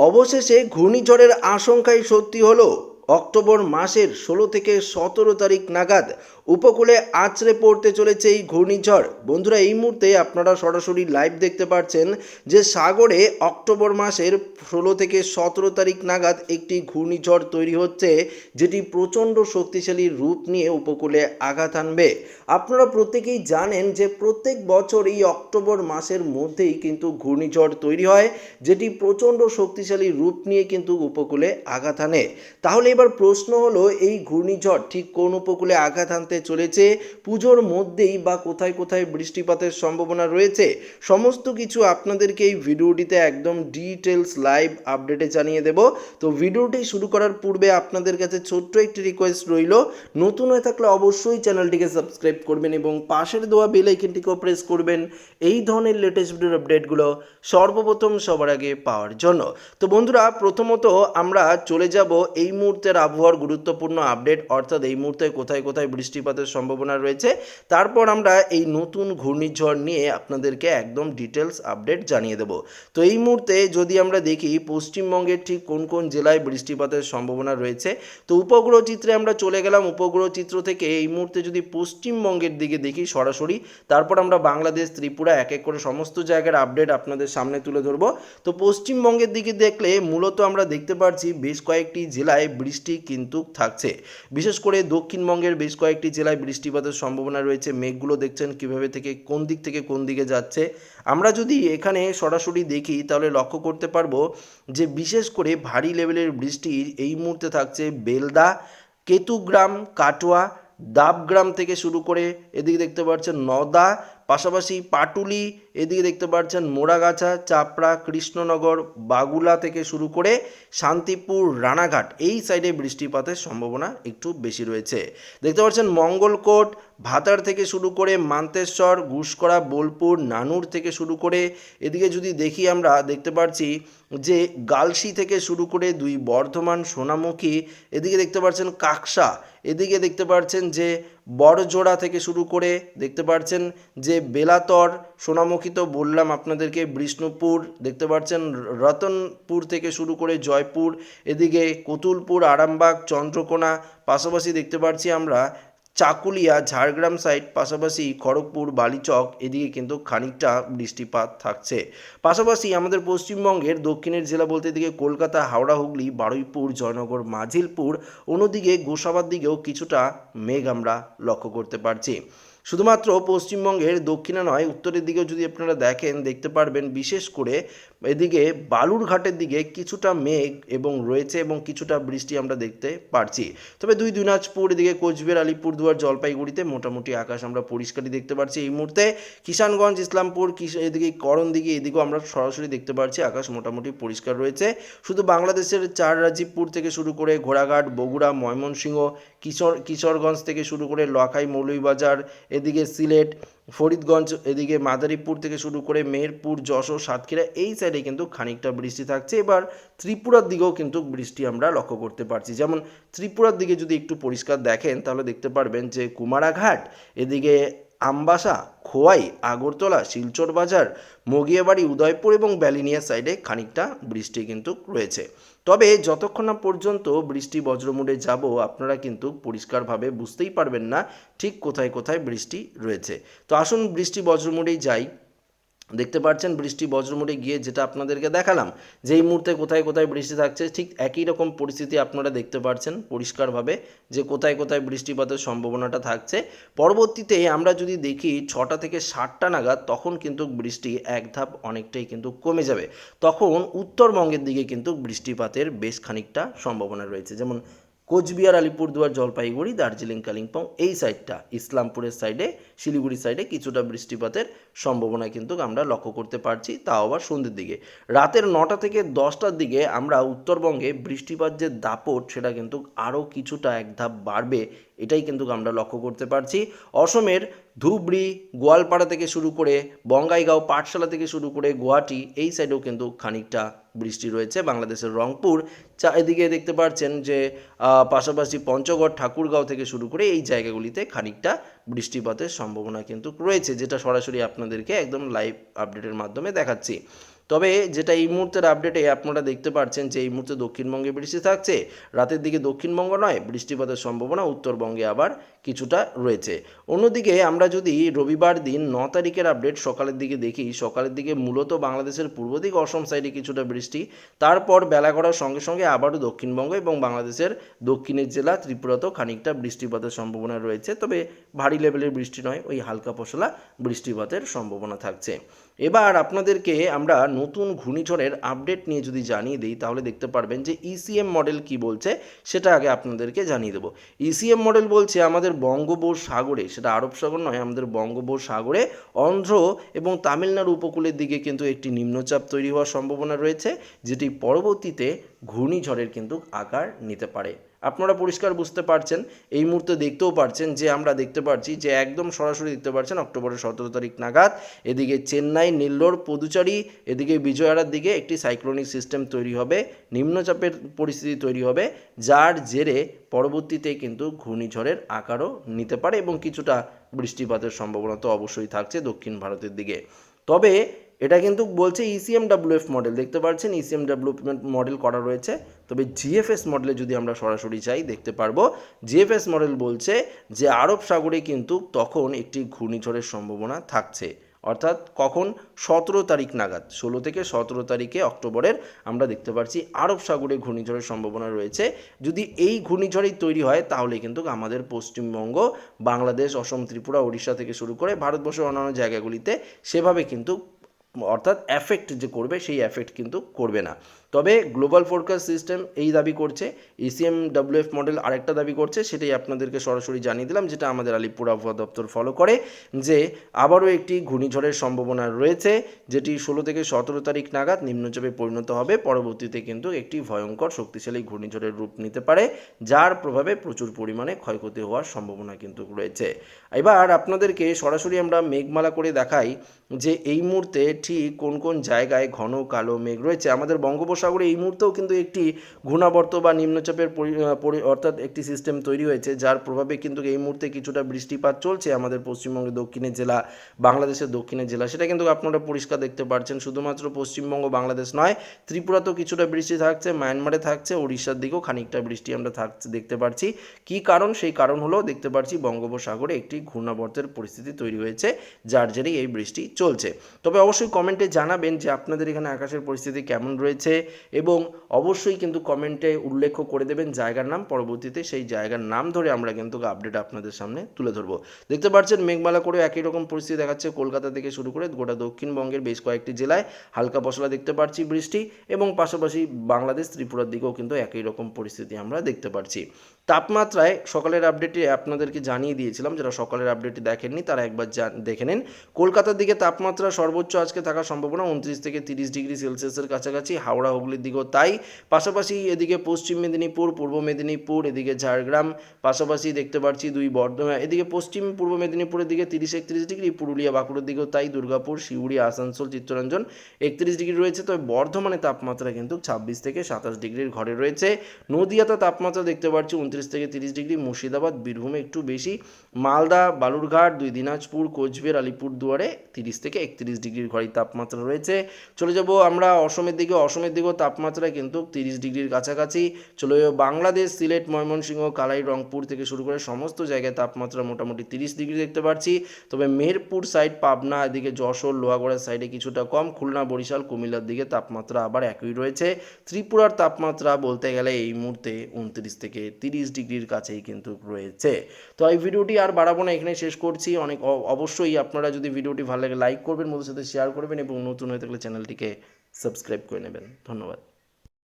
অবশেষে ঘূর্ণিঝড়ের আশঙ্কাই সত্যি হলো। অক্টোবর মাসের ষোলো থেকে সতেরো তারিখ নাগাদ উপকূলে আছড়ে পড়তে চলেছে এই ঘূর্ণিঝড়। বন্ধুরা, এই মুহূর্তে আপনারা সরাসরি লাইভ দেখতে পাচ্ছেন যে সাগরে অক্টোবর মাসের ষোলো থেকে সতেরো তারিখ নাগাদ একটি ঘূর্ণিঝড় তৈরি হচ্ছে, যেটি প্রচণ্ড শক্তিশালী রূপ নিয়ে উপকূলে আঘাত আনবে। আপনারা প্রত্যেকেই জানেন যে প্রত্যেক বছর এই অক্টোবর মাসের মধ্যেই কিন্তু ঘূর্ণিঝড় তৈরি হয়, যেটি প্রচণ্ড শক্তিশালী রূপ নিয়ে কিন্তু উপকূলে আঘাত আনে। তাহলে এবার প্রশ্ন হলো, এই ঘূর্ণিঝড় ঠিক কোন উপকূলে আঘাত আনতে চলেছে। পুজোর মধ্যেই বা কোথায় কোথায় বৃষ্টিপাতের সম্ভাবনা রয়েছে, সমস্ত কিছু আপনাদেরকে এই ভিডিওটিতে একদম ডিটেলস লাইভ আপডেটে জানিয়ে দেব। তো ভিডিওটি শুরু করার পূর্বে আপনাদের কাছে ছোট্ট একটি রিকোয়েস্ট রইল, নতুন হয়ে থাকলে অবশ্যই চ্যানেলটিকে সাবস্ক্রাইব করবেন এবং পাশের দেওয়া বেল আইকনটিকেও প্রেস করবেন। এই ধরনের লেটেস্ট ভিডিওর আপডেটগুলো সর্বপ্রথম সবার আগে পাওয়ার জন্য। তো বন্ধুরা, প্রথমত আমরা চলে যাব এই মুহূর্তের আবহাওয়ার গুরুত্বপূর্ণ আপডেট অর্থাৎ এই মুহূর্তে কোথায় কোথায় বৃষ্টিপাতের সম্ভাবনা রয়েছে। তারপর আমরা এই নতুন ঘূর্ণিঝড় নিয়ে আপনাদেরকে একদম ডিটেলস আপডেট জানিয়ে দেব। তো এই মুহূর্তে যদি আমরা দেখি, পশ্চিমবঙ্গের ঠিক কোন কোন জেলায় বৃষ্টিপাতের সম্ভাবনা রয়েছে? তো উপগ্রহ চিত্রে আমরা চলে গেলাম। উপগ্রহ চিত্র থেকে এই মুহূর্তে যদি পশ্চিমবঙ্গের দিকে দেখি সরাসরি, তারপর আমরা বাংলাদেশ, ত্রিপুরা এক এক করে সমস্ত জায়গার আপডেট আপনাদের সামনে তুলে ধরবো। তো পশ্চিমবঙ্গের দিকে দেখলে মূলত আমরা দেখতে পাচ্ছি বেশ কয়েকটি জেলায় বৃষ্টি কিন্তু থাকছে। বিশেষ করে দক্ষিণবঙ্গের বেশ কয়েকটি জেলায় বৃষ্টিপাতের সম্ভাবনা রয়েছে। মেঘগুলো দেখছেন কীভাবে থেকে, কোন দিক থেকে কোন দিকে যাচ্ছে। আমরা যদি এখানে সরাসরি দেখি, তাহলে লক্ষ্য করতে পারব যে বিশেষ করে ভারী লেভেলের বৃষ্টি এই মুহূর্তে থাকছে বেলদা, কেতুগ্রাম, কাটোয়া দাবগ্রাম থেকে শুরু করে এদিকে দেখতে পাচ্ছেন নদা পাশাপাশি পাটুলি এদিকে দেখতে পাচ্ছেন মোড়াগাছা, চাপড়া, কৃষ্ণনগর, বাগুলা থেকে শুরু করে শান্তিপুর, রানাঘাট এই সাইডে বৃষ্টিপাতের সম্ভাবনা একটু বেশি রয়েছে। দেখতে পাচ্ছেন মঙ্গলকোট, ভাতার থেকে শুরু করে মান্তেশ্বর ঘুষকরা বোলপুর, নানুর থেকে শুরু করে এদিকে যদি দেখি আমরা, দেখতে পাচ্ছি যে গালসি থেকে শুরু করে দুই বর্ধমান, সোনামুখী, এদিকে দেখতে পাচ্ছেন কাকসা, এদিকে দেখতে পাচ্ছেন যে বড়জোড়া থেকে শুরু করে দেখতে পাচ্ছেন যে বেলাতর, সোনামুখী তো বললাম আপনাদেরকে বিষ্ণুপুর, দেখতে পাচ্ছেন রতনপুর থেকে শুরু করে জয়পুর, এদিকে কতুলপুর, আরামবাগ, চন্দ্রকোনা, পাশাপাশি দেখতে পাচ্ছি আমরা চাকুলিয়া, ঝাড়গ্রাম সাইড পাশাপাশি খড়গপুর, বালিচক, এদিকে কিন্তু খানিকটা বৃষ্টিপাত থাকছে। পাশাপাশি আমাদের পশ্চিমবঙ্গের দক্ষিণের জেলা বলতে এদিকে কলকাতা, হাওড়া, হুগলি, বারুইপুর, জয়নগর, মাঝিলপুর, অন্যদিকে গোসাবার দিকেও কিছুটা মেঘ আমরা লক্ষ্য করতে পারছি। শুধুমাত্র পশ্চিমবঙ্গের দক্ষিণে নয়, উত্তরের দিকেও যদি আপনারা দেখেন, দেখতে পারবেন, বিশেষ করে এদিকে বালুরঘাটের দিকে কিছুটা মেঘ এবং রয়েছে এবং কিছুটা বৃষ্টি আমরা দেখতে পারছি। তবে দুই দিনাজপুর, এদিকে কোচবিহার, আলিপুরদুয়ার, জলপাইগুড়িতে মোটামুটি আকাশ আমরা পরিষ্কারই দেখতে পাচ্ছি এই মুহূর্তে কিষানগঞ্জ, ইসলামপুর এদিকে করণ দিকে এদিকেও আমরা সরাসরি দেখতে পাচ্ছি আকাশ মোটামুটি পরিষ্কার রয়েছে। শুধু বাংলাদেশের চার রাজীবপুর থেকে শুরু করে ঘোড়াঘাট, বগুড়া, ময়মনসিংহ, কিশোর কিশোরগঞ্জ থেকে শুরু করে লখাই, মৌলভীবাজার এদিকে সিলেট, ফরিদগঞ্জ, এদিকে মাদারীপুর থেকে শুরু করে মেহেরপুর, যশোর, সাতক্ষীরা এই সাইডে কিন্তু খানিকটা বৃষ্টি থাকছে। এবার ত্রিপুরার দিকেও কিন্তু বৃষ্টি আমরা লক্ষ্য করতে পারছি। যেমন ত্রিপুরার দিকে যদি একটু পরিষ্কার দেখেন, তাহলে দেখতে পারবেন যে কুমারাঘাট, এদিকে আমবাসা, খোয়াই, আগরতলা, শিলচর বাজার, মগিয়াবাড়ি, উদয়পুর এবং ব্যালিনিয়া সাইডে খানিকটা বৃষ্টি কিন্তু রয়েছে। তবে যতক্ষণ না পর্যন্ত বৃষ্টি বজ্রমুড়ে যাব, আপনারা কিন্তু পরিষ্কারভাবে বুঝতেই পারবেন না ঠিক কোথায় কোথায় বৃষ্টি রয়েছে। তো আসুন বৃষ্টি বজ্রমুড়েই যাই। দেখতে পাচ্ছেন, বৃষ্টি বজ্রমুড়ে গিয়ে যেটা আপনাদেরকে দেখালাম যে এই মুহূর্তে কোথায় কোথায় বৃষ্টি থাকছে, ঠিক একই রকম পরিস্থিতি আপনারা দেখতে পাচ্ছেন পরিষ্কারভাবে যে কোথায় কোথায় বৃষ্টিপাতের সম্ভাবনাটা থাকছে। পরবর্তীতে আমরা যদি দেখি ছটা থেকে সাতটা নাগাদ, তখন কিন্তু বৃষ্টি এক ধাপ অনেকটাই কিন্তু কমে যাবে। তখন উত্তরবঙ্গের দিকে কিন্তু বৃষ্টিপাতের বেশ খানিকটা সম্ভাবনা রয়েছে। যেমন কোচবিহার, আলিপুরদুয়ার, জলপাইগুড়ি, দার্জিলিং, কালিম্পং এই সাইডটা ইসলামপুরের সাইডে শিলিগুড়ি সাইডে কিছুটা বৃষ্টিপাতের সম্ভাবনা কিন্তু আমরা লক্ষ্য করতে পারছি, তাও আবার সন্ধ্যের দিকে। রাতের নটা থেকে দশটার দিকে আমরা উত্তরবঙ্গে বৃষ্টিপাত যে দাপট, সেটা কিন্তু আরও কিছুটা এক ধাপ বাড়বে, এটাই কিন্তু আমরা লক্ষ্য করতে পারছি। অসমের ধুবড়ি, গোয়ালপাড়া থেকে শুরু করে বঙ্গাইগাঁও, পাঠশালা থেকে শুরু করে গুয়াহাটি, এই সাইডেও কিন্তু খানিকটা বৃষ্টি রয়েছে বাংলাদেশের রংপুর। এদিকে দেখতে পাচ্ছেন যে পাশাপাশি পঞ্চগড়, ঠাকুরগাঁও থেকে শুরু করে এই জায়গাগুলিতে খানিকটা বৃষ্টিপাতের সম্ভাবনা কিন্তু রয়েছে, যেটা সরাসরি আপনাদেরকে একদম লাইভ আপডেটের মাধ্যমে দেখাচ্ছি। তবে যেটা এই মুহূর্তের আপডেটে আপনারা দেখতে পাচ্ছেন যে এই মুহূর্তে দক্ষিণবঙ্গে বৃষ্টি থাকছে, রাতের দিকে দক্ষিণবঙ্গ নয়, বৃষ্টিপাতের সম্ভাবনা উত্তরবঙ্গে আবার কিছুটা রয়েছে। অন্যদিকে আমরা যদি রবিবার দিন ন তারিখের আপডেট সকালের দিকে দেখি, সকালের দিকে মূলত বাংলাদেশের পূর্ব দিক, অসম সাইডে কিছুটা বৃষ্টি, তারপর বেলা করার সঙ্গে সঙ্গে আবারও দক্ষিণবঙ্গ এবং বাংলাদেশের দক্ষিণের জেলা ত্রিপুরাতেও খানিকটা বৃষ্টিপাতের সম্ভাবনা রয়েছে, তবে ভারী লেভেলের বৃষ্টি নয়, ওই হালকা পশলা বৃষ্টিপাতের সম্ভাবনা থাকছে। এবার আপনাদেরকে আমরা নতুন ঘূর্ণিঝড়ের আপডেট নিয়ে যদি জানিয়ে দিই, তাহলে দেখতে পারবেন যে ইসিএম মডেল কি বলছে, সেটা আগে আপনাদেরকে জানিয়ে দেবো। ইসিএম মডেল বলছে আমাদের বঙ্গোপসাগরে, সেটা আরব সাগর নয়, আমাদের বঙ্গোপসাগরে অন্ধ্র এবং তামিলনাড়ু উপকূলের দিকে কিন্তু একটি নিম্নচাপ তৈরি হওয়ার সম্ভাবনা রয়েছে, যেটি পরবর্তীতে ঘূর্ণিঝড়ের কিন্তু আকার নিতে পারে। আপনারা পরিষ্কার বুঝতে পারছেন, এই মুহূর্তে দেখতেও পারছেন যে আমরা দেখতে পাচ্ছি যে একদম সরাসরি দেখতে পাচ্ছেন অক্টোবরের সতেরো তারিখ নাগাদ এদিকে চেন্নাই, নেল্লোর, পদুচারি, এদিকে বিজয়ারার দিকে একটি সাইক্লোনিক সিস্টেম তৈরি হবে, নিম্নচাপের পরিস্থিতি তৈরি হবে, যার জেরে পরবর্তীতে কিন্তু ঘূর্ণিঝড়ের আকারও নিতে পারে এবং কিছুটা বৃষ্টিপাতের সম্ভাবনা তো অবশ্যই থাকছে দক্ষিণ ভারতের দিকে। তবে এটা কিন্তু বলছে ইসিএম ডাব্লিউএফ মডেল দেখতে পাচ্ছেন ইসিএম ডাব্লিউএফ মডেল করা রয়েছে। তবে জিএফএস মডেলে যদি আমরা সরাসরি চাই দেখতে পারব জিএফএস মডেল বলছে যে আরব সাগরে কিন্তু তখন একটি ঘূর্ণিঝড়ের সম্ভাবনা থাকছে। অর্থাৎ কখন? সতেরো তারিখ নাগাদ। ষোলো থেকে সতেরো তারিখে অক্টোবরের আমরা দেখতে পাচ্ছি আরব সাগরে ঘূর্ণিঝড়ের সম্ভাবনা রয়েছে। যদি এই ঘূর্ণিঝড়ই তৈরি হয়, তাহলে কিন্তু আমাদের পশ্চিমবঙ্গ, বাংলাদেশ, অসম, ত্রিপুরা, ওড়িশা থেকে শুরু করে ভারতবর্ষের অন্যান্য জায়গাগুলিতে সেভাবে কিন্তু অর্থাৎ অ্যাফেক্ট যে করবে সেই অ্যাফেক্ট কিন্তু করবে না। তবে গ্লোবাল ফোরকাস্ট সিস্টেম এই দাবি করছে E ইসিএম ডাব্লিউএফ মডেল আরেকটা দাবি করছে, সেটাই আপনাদেরকে সরাসরি জানিয়ে দিলাম, যেটা আমাদের আলিপুর আবহাওয়া দপ্তর ফলো করে, যে আবারও একটি ঘূর্ণিঝড়ের সম্ভাবনা রয়েছে, যেটি ষোলো থেকে সতেরো তারিখ নাগাদ নিম্নচাপে পরিণত হবে, পরবর্তীতে কিন্তু একটি ভয়ঙ্কর শক্তিশালী ঘূর্ণিঝড়ের রূপ নিতে পারে, যার প্রভাবে প্রচুর পরিমাণে ক্ষয়ক্ষতি হওয়ার সম্ভাবনা কিন্তু রয়েছে। এবার আপনাদেরকে সরাসরি আমরা মেঘমালা করে দেখাই, যে এই মুহূর্তে ঠিক কোন কোন জায়গায় ঘন কালো মেঘ রয়েছে, আমাদের বঙ্গোপসাগরে এই মুহূর্তেও কিন্তু একটি ঘূর্ণাবর্ত বা নিম্নচাপের পরি- অর্থাৎ একটি সিস্টেম তৈরি হয়েছে, যার প্রভাবে কিন্তু এই মুহূর্তে কিছুটা বৃষ্টিপাত চলছে আমাদের পশ্চিমবঙ্গের দক্ষিণের জেলা, বাংলাদেশের দক্ষিণের জেলা। সেটা কিন্তু আপনারা পরিষ্কার দেখতে পাচ্ছেন শুধুমাত্র পশ্চিমবঙ্গ, বাংলাদেশ নয় ত্রিপুরাতেও কিছুটা বৃষ্টি থাকছে, মায়ানমারে থাকছে উড়িষ্যার দিকেও খানিকটা বৃষ্টি আমরা থাকছে, দেখতে পাচ্ছি কি কারণ? সেই কারণ হলো দেখতে পাচ্ছি বঙ্গোপসাগরে একটি ঘূর্ণাবর্তের পরিস্থিতি তৈরি হয়েছে, যার জেরেই এই বৃষ্টি চলছে। তবে অবশ্যই কমেন্টে জানাবেন যে আপনাদের এখানে আকাশের পরিস্থিতি কেমন রয়েছে এবং অবশ্যই কিন্তু কমেন্টে উল্লেখ করে দেবেন জায়গার নাম, পরবর্তীতে সেই জায়গার নাম ধরে আমরা কিন্তু আপডেট আপনাদের সামনে তুলে ধরবো। দেখতে পাচ্ছেন মেঘমালা করে একই রকম পরিস্থিতি দেখাচ্ছে কলকাতা থেকে শুরু করে গোটা দক্ষিণবঙ্গের বেশ কয়েকটি জেলায়। হালকা পশলা দেখতে পাচ্ছি বৃষ্টি এবং পাশাপাশি বাংলাদেশ, ত্রিপুরার দিকেও কিন্তু একই রকম পরিস্থিতি আমরা দেখতে পাচ্ছি। তাপমাত্রায় সকালের আপডেটে আপনাদেরকে জানিয়ে দিয়েছিলাম, যারা সকালের আপডেটটি দেখেননি তারা একবার দেখে নিন। কলকাতার দিকে তাপমাত্রা সর্বোচ্চ আজকে থাকার সম্ভাবনা উনত্রিশ থেকে তিরিশ ডিগ্রি সেলসিয়াসের কাছাকাছি, হাওড়া, হুগলির দিকেও তাই। পাশাপাশি এদিকে পশ্চিম মেদিনীপুর, পূর্ব মেদিনীপুর, এদিকে ঝাড়গ্রাম, পাশাপাশি দেখতে পাচ্ছি দুই বর্ধমান, এদিকে পশ্চিম, পূর্ব মেদিনীপুরের দিকে তিরিশ একত্রিশ ডিগ্রি, পুরুলিয়া, বাঁকুড়ার দিকেও তাই, দুর্গাপুর, শিউড়ি, আসানসোল, চিত্তরঞ্জন একত্রিশ ডিগ্রি রয়েছে। তবে বর্ধমানে তাপমাত্রা কিন্তু ছাব্বিশ থেকে সাতাশ ডিগ্রির ঘরে রয়েছে। নদিয়াতে তাপমাত্রা দেখতে পাচ্ছি উনত্রিশ থেকে তিরিশ ডিগ্রি মুর্শিদাবাদ, বীরভূমে একটু বেশি, মালদা, বালুরঘাট, দুই দিনাজপুর, কোচবিহার, আলিপুরদুয়ারে তিরিশ থেকে একত্রিশ ডিগ্রির ঘরেই তাপমাত্রা রয়েছে। চলে যাব আমরা অসমের দিকে, অসমের দিকেও তাপমাত্রা কিন্তু তিরিশ ডিগ্রির কাছাকাছি। চলে যাব বাংলাদেশ, সিলেট, ময়মনসিংহ কালাই রংপুর থেকে শুরু করে সমস্ত জায়গায় তাপমাত্রা মোটামুটি তিরিশ ডিগ্রি দেখতে পাচ্ছি তবে মেহেরপুর সাইড পাবনা, এদিকে যশোর লোহাগড়ার সাইডে কিছুটা কম, খুলনা, বরিশাল, কুমিল্লার দিকে তাপমাত্রা আবার একই রয়েছে। ত্রিপুরার তাপমাত্রা বলতে গেলে এই মুহূর্তে উনত্রিশ থেকে তিরিশ ডিগ্রির কাছেই কিন্তু রয়েছে। তো এই ভিডিওটি আর বাড়াবো না এখানে শেষ করছি। অনেক অবশ্যই আপনারা যদি ভিডিওটি ভালো লাগে লাইক করবেন, বন্ধুদের সাথে শেয়ার করবেন এবং নতুন হয়ে থাকলে চ্যানেলটিকে সাবস্ক্রাইব করে নেবেন। ধন্যবাদ।